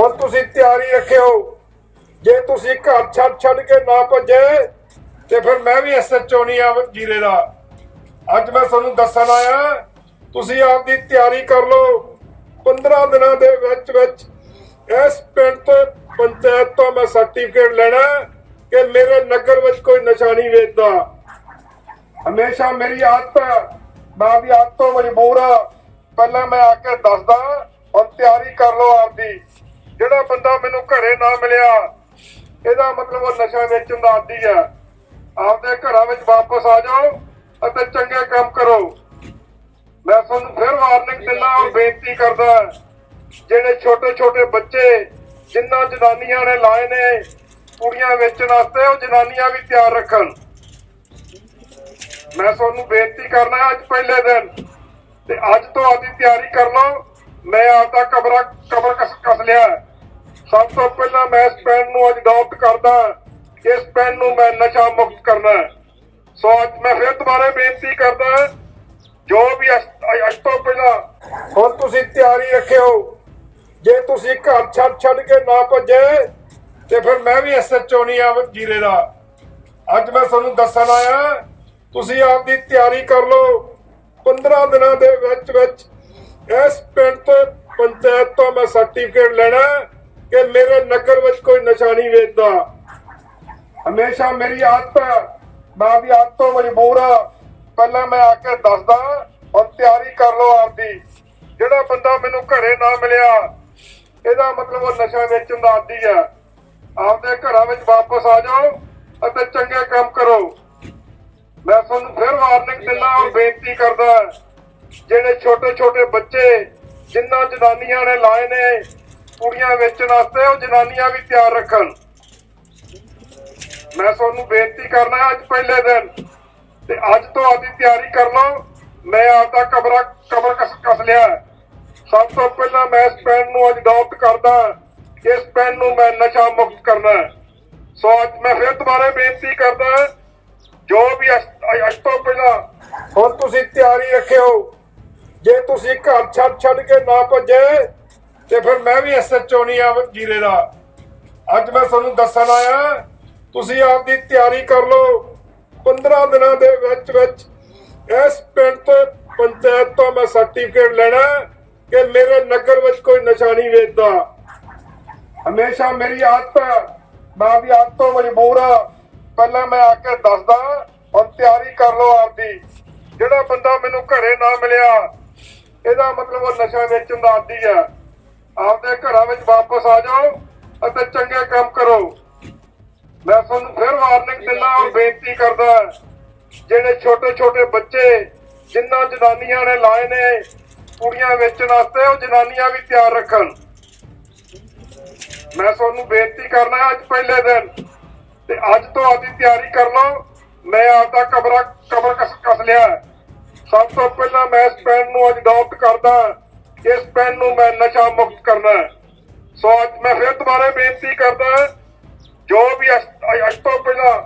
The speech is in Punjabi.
ਹੁਣ ਤੁਸੀਂ ਤਿਆਰੀ ਰੱਖਿਓ। ਜੇ ਤੁਸੀਂ ਘਰ ਛੱਡ ਛੱਡ ਕੇ ਨਾ ਭੱਜੇ, ਤੇ ਫਿਰ ਮੈਂ ਵੀ ਐਸਐਚਓ ਨਹੀਂ ਆ ਜੀਰੇ ਦਾ। ਅੱਜ ਮੈਂ ਤੁਹਾਨੂੰ ਦੱਸਣ ਆਇਆ, ਤੁਸੀਂ ਆਪਦੀ ਤਿਆਰੀ ਕਰ ਲਓ। 15 ਦਿਨਾਂ ਦੇ ਵਿੱਚ ਵਿੱਚ ਇਸ ਪਿੰਡ ਤੋਂ ਪੰਚਾਇਤ ਤੋਂ ਮੈਂ ਸਰਟੀਫਿਕੇਟ ਲੈਣਾ ਕਿ ਮੇਰੇ ਨਗਰ ਵਿੱਚ ਕੋਈ ਨਸ਼ਾ ਨਹੀਂ ਵੇਚਦਾ। ਹਮੇਸ਼ਾ ਮੇਰੀ ਆਦਤ ਹੈ, ਮੈਂ ਵੀ ਆਦਤ ਤੋਂ ਮਜਬੂਰ ਆ ਪਹਿਲਾਂ ਮੈਂ ਆ ਕੇ ਦੱਸਦਾ, ਹੁਣ ਤਿਆਰੀ ਕਰ ਲਓ ਆਪਦੀ। ਜਿਹੜਾ ਬੰਦਾ ਮੈਨੂੰ ਘਰੇ ਨਾ ਮਿਲਿਆ, ਇਹਦਾ ਮਤਲਬ ਉਹ ਨਸ਼ਾ ਵੇਚਣ ਦਾ ਆਦੀ ਹੈ ਆਪਦੇ ਘਰਾਂ ਵਿੱਚ ਵਾਪਸ ਆ ਜਾਓ ਅਤੇ ਚੰਗੇ ਕੰਮ ਕਰੋ। ਮੈਂ ਤੁਹਾਨੂੰ ਫਿਰ ਵਾਰਨਿੰਗ ਦਿੰਦਾ ਔਰ ਬੇਨਤੀ ਕਰਦਾ, ਜਿਹੜੇ ਛੋਟੇ ਛੋਟੇ ਬੱਚੇ ਜਿਨ੍ਹਾਂ ਜਨਾਨੀਆਂ ਨੇ ਲਾਏ ਨੇ, ਕੁੜੀਆਂ ਵੇਚਣ ਵਾਸਤੇ ਉਹ ਜਨਾਨੀਆਂ ਵੀ ਤਿਆਰ ਰੱਖਣ। ਮੈਂ ਤੁਹਾਨੂੰ ਬੇਨਤੀ ਕਰਨਾ ਅੱਜ ਪਹਿਲੇ ਦਿਨ। ਤੇ ਅੱਜ ਤੋਂ ਆਦੀ ਤਿਆਰੀ ਕਰ ਲਓ। ਮੈਂ ਆਪਦਾ ਕਬਰਾ ਕਬਰ ਕਸ ਕਸ ਲਿਆ। ਸਭ ਤੋਂ ਪਹਿਲਾਂ ਮੈਂ ਇਸ ਪੈਨ ਨੂੰ ਅਡਾਪਟ ਕਰਦਾ ਇਸ ਪੈਨ ਨੂੰ ਮੈਂ ਨਸ਼ਾ ਮੁਕਤ ਕਰਨਾ ਸੋ ਅੱਜ ਮੈਂ ਫਿਰ ਦੁਬਾਰਾ ਬੇਨਤੀ ਕਰਦਾ ਜੋ ਵੀ ਅੱਜ ਅੱਜ ਤੋਂ ਪਹਿਲਾਂ ਹੁਣ ਤੁਸੀਂ ਤਿਆਰੀ ਰੱਖਿਓ। ਜੇ ਤੁਸੀਂ ਘਰ ਛੱਡ ਛੱਡ ਕੇ ਨਾ ਭੱਜੇ, ਤੇ ਫਿਰ ਮੈਂ ਵੀ ਐਸਐਚਓ ਨਹੀਂ ਆ ਜੀਰੇ ਦਾ। ਅੱਜ ਮੈਂ ਤੁਹਾਨੂੰ ਦੱਸਣ ਆਇਆ, ਤੁਸੀਂ ਆਪਦੀ ਤਿਆਰੀ ਕਰ ਲਓ। 15 ਦਿਨਾਂ ਦੇ ਵਿੱਚ ਵਿੱਚ ਇਸ ਪਿੰਡ ਤੋਂ ਪੰਚਾਇਤ ਤੋਂ ਮੈਂ ਸਰਟੀਫਿਕੇਟ ਲੈਣਾ ਕਿ ਮੇਰੇ ਨਗਰ ਵਿੱਚ ਕੋਈ ਨਸ਼ਾ ਨਹੀਂ ਵੇਚਦਾ। ਹਮੇਸ਼ਾ ਮੇਰੀ ਆਦਤ ਮੈਂ ਵੀ ਆਦਤ ਤੋਂ ਮਜਬੂਰ ਆ ਪਹਿਲਾਂ ਮੈਂ ਆ ਕੇ ਦੱਸਦਾ ਹੁਣ ਤਿਆਰੀ ਕਰ ਲਓ ਆਪਦੀ। ਜਿਹੜਾ ਬੰਦਾ ਮੈਨੂੰ ਘਰੇ ਨਾ ਮਿਲਿਆ, ਇਹਦਾ ਮਤਲਬ ਉਹ ਨਸ਼ਾ ਵੇਚਣ ਦਾ ਆਦੀ ਹੈ। ਆਪਦੇ ਘਰਾਂ ਵਿੱਚ ਵਾਪਸ ਆ ਜਾਓ ਅਤੇ ਚੰਗੇ ਕੰਮ ਕਰੋ। ਮੈਂ ਤੁਹਾਨੂੰ ਫਿਰ ਵਾਰਨਿੰਗ ਦਿੰਦਾ ਔਰ ਬੇਨਤੀ ਕਰਦਾ, ਜਿਹੜੇ ਛੋਟੇ ਛੋਟੇ ਬੱਚੇ ਜਿੰਨਾ ਜਨਾਨੀਆਂ ਨੇ ਲਾਏ ਨੇ ਕੁੜੀਆਂ ਵੇਚਣ ਵਾਸਤੇ ਉਹ ਜਨਾਨੀਆਂ ਵੀ ਤਿਆਰ ਰੱਖਣ। ਮੈਂ ਤੁਹਾਨੂੰ ਬੇਨਤੀ ਕਰਨਾ ਅੱਜ ਪਹਿਲੇ ਦਿਨ। ਤੇ ਅੱਜ ਤੋਂ ਆਦੀ ਤਿਆਰੀ ਕਰ ਲਓ। ਮੈਂ ਆਪਦਾ ਕਬਰਾ ਕਬਰ ਕਸ ਲਿਆ ਸਭ ਤੋਂ ਪਹਿਲਾਂ ਮੈਂ ਇਸ ਪੈਨ ਨੂੰ ਅੱਜ ਅਡਾਪਟ ਕਰਦਾ ਇਸ ਪੈਨ ਨੂੰ ਮੈਂ ਨਸ਼ਾ ਮੁਕਤ ਕਰਨਾ ਸੋ ਅੱਜ ਮੈਂ ਫਿਰ ਦੁਬਾਰਾ ਬੇਨਤੀ ਕਰਦਾ ਜੋ ਵੀ ਅੱਜ ਤੋਂ ਪਹਿਲਾਂ ਹੁਣ ਤੁਸੀਂ ਤਿਆਰੀ ਰੱਖਿਓ। ਜੇ ਤੁਸੀਂ ਘਰ ਛੱਡ ਛੱਡ ਕੇ ਨਾ ਭੱਜੇ ਤੇ ਫਿਰ ਮੈਂ ਵੀ ਐਸਐਚਓ ਨਹੀਂ ਆ ਜੀਰੇ ਦਾ। ਅੱਜ ਮੈਂ ਤੁਹਾਨੂੰ ਦੱਸਣ ਆਇਆ, ਤੁਸੀਂ ਆਪਦੀ ਤਿਆਰੀ ਕਰ ਲਓ। 15 ਦਿਨਾਂ ਦੇ ਵਿੱਚ ਵਿੱਚ ਇਸ ਪਿੰਡ ਤੋਂ ਪੰਚਾਇਤ ਤੋਂ ਮੈਂ ਸਰਟੀਫਿਕੇਟ ਲੈਣਾ ਕਿ ਮੇਰੇ ਨਗਰ ਵਿੱਚ ਕੋਈ ਨਸ਼ਾ ਨਹੀਂ ਵੇਚਦਾ। ਹਮੇਸ਼ਾ ਮੇਰੀ ਆਦਤ ਹੈ, ਮੈਂ ਵੀ ਆਦਤ ਤੋਂ ਮਜਬੂਰ ਆ ਪਹਿਲਾਂ ਮੈਂ ਆ ਕੇ ਦੱਸਦਾ ਔਰ ਤਿਆਰੀ ਕਰ ਲਓ ਆਪਦੀ। ਜਿਹੜਾ ਬੰਦਾ ਮੈਨੂੰ ਘਰੇ ਨਾ ਮਿਲਿਆ, ਇਹਦਾ ਮਤਲਬ ਉਹ ਨਸ਼ਾ ਵੇਚਣ ਦਾ ਆਦੀ ਹੈ। ਆਪਦੇ ਘਰਾਂ ਵਿੱਚ ਵਾਪਸ ਆ ਜਾਓ ਅਤੇ ਚੰਗੇ ਕੰਮ ਕਰੋ। ਮੈਂ ਤੁਹਾਨੂੰ ਫਿਰ ਵਾਰਨਿੰਗ ਦਿੰਦਾ ਔਰ ਬੇਨਤੀ ਕਰਦਾ ਜਿਹੜੇ ਛੋਟੇ ਛੋਟੇ ਬੱਚੇ ਜਿਨ੍ਹਾਂ ਜਨਾਨੀਆਂ ਨੇ ਲਾਏ ਨੇ, ਕੁੜੀਆਂ ਵੇਚਣ ਵਾਸਤੇ ਉਹ ਜਨਾਨੀਆਂ ਵੀ ਤਿਆਰ ਰੱਖਣ। ਮੈਂ ਤੁਹਾਨੂੰ ਬੇਨਤੀ ਕਰਨਾ ਅੱਜ ਪਹਿਲੇ ਦਿਨ। ਤੇ ਅੱਜ ਤੋਂ ਆਦੀ ਤਿਆਰੀ ਕਰ ਲਓ। ਮੈਂ ਆਪਦਾ ਕਬਰਾ ਕਬਰ ਕਸ ਕਸ ਲਿਆ। ਸਭ ਤੋਂ ਪਹਿਲਾਂ ਮੈਂ ਇਸ ਪੈਨ ਨੂੰ ਅੱਜ ਅਡਾਪਟ ਕਰਦਾ ਇਸ ਪਿੰਡ ਨੂੰ ਮੈਂ ਨਸ਼ਾ ਮੁਕਤ ਕਰਨਾ ਹੈ। ਸੋ ਅੱਜ ਮੈਂ ਫਿਰ ਦੁਬਾਰਾ ਬੇਨਤੀ ਕਰਦਾ ਜੋ ਵੀ ਅੱਜ ਤੋਂ ਪਹਿਲਾਂ